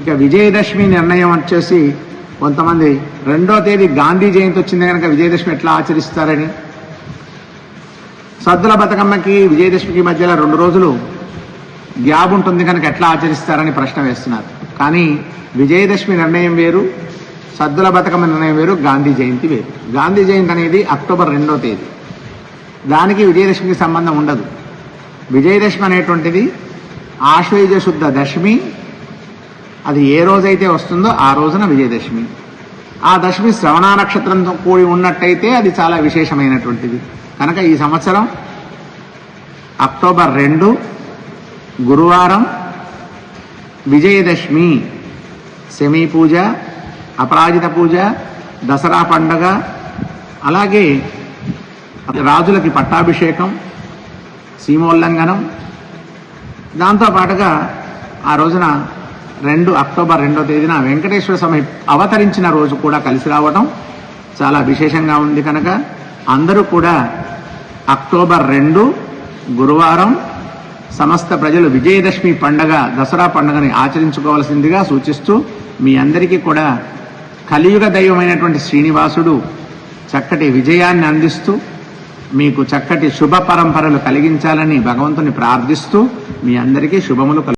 ఇక విజయదశమి నిర్ణయం వచ్చేసి కొంతమంది రెండో తేదీ గాంధీ జయంతి వచ్చింది కనుక విజయదశమి ఎట్లా ఆచరిస్తారని. సద్దుల బతుకమ్మకి విజయదశమికి మధ్యలో రెండు రోజులు గ్యాబ్ ఉంటుంది కనుక ఎట్లా ఆచరిస్తారని ప్రశ్న వేస్తున్నారు. కానీ విజయదశమి నిర్ణయం వేరు సద్దుల బతుకమ్మ నిర్ణయం వేరు గాంధీ జయంతి వేరు. గాంధీ జయంతి అనేది అక్టోబర్ రెండో తేదీ. దానికి విజయదశమికి సంబంధం ఉండదు. విజయదశమి అనేటువంటిది ఆశ్వయుజ శుద్ధ దశమి అది ఏ రోజైతే వస్తుందో ఆ రోజున విజయదశమి. ఆ దశమి శ్రవణ నక్షత్రంతో కూడి ఉన్నట్టయితే అది చాలా విశేషమైనటువంటిది. కనుక ఈ సంవత్సరం అక్టోబర్ రెండు గురువారం విజయదశమి శమీ పూజ అపరాజిత పూజ దసరా పండగ అలాగే రాజులకి పట్టాభిషేకం సీమోల్లంఘనం. దాంతో పాటుగా ఆ రోజున రెండు అక్టోబర్ రెండో తేదీన వెంకటేశ్వర స్వామి అవతరించిన రోజు కూడా కలిసి రావడం చాలా విశేషంగా ఉంది కనుక అందరూ కూడా అక్టోబర్ రెండు గురువారం సమస్త ప్రజలు విజయదశమి పండగ దసరా పండగని ఆచరించుకోవాల్సిందిగా సూచిస్తూ మీ అందరికీ కూడా కలియుగ దైవమైనటువంటి శ్రీనివాసుడు చక్కటి విజయాన్ని అందిస్తూ మీకు చక్కటి శుభ పరంపరలు కలిగించాలని భగవంతుని ప్రార్థిస్తూ మీ అందరికీ శుభములు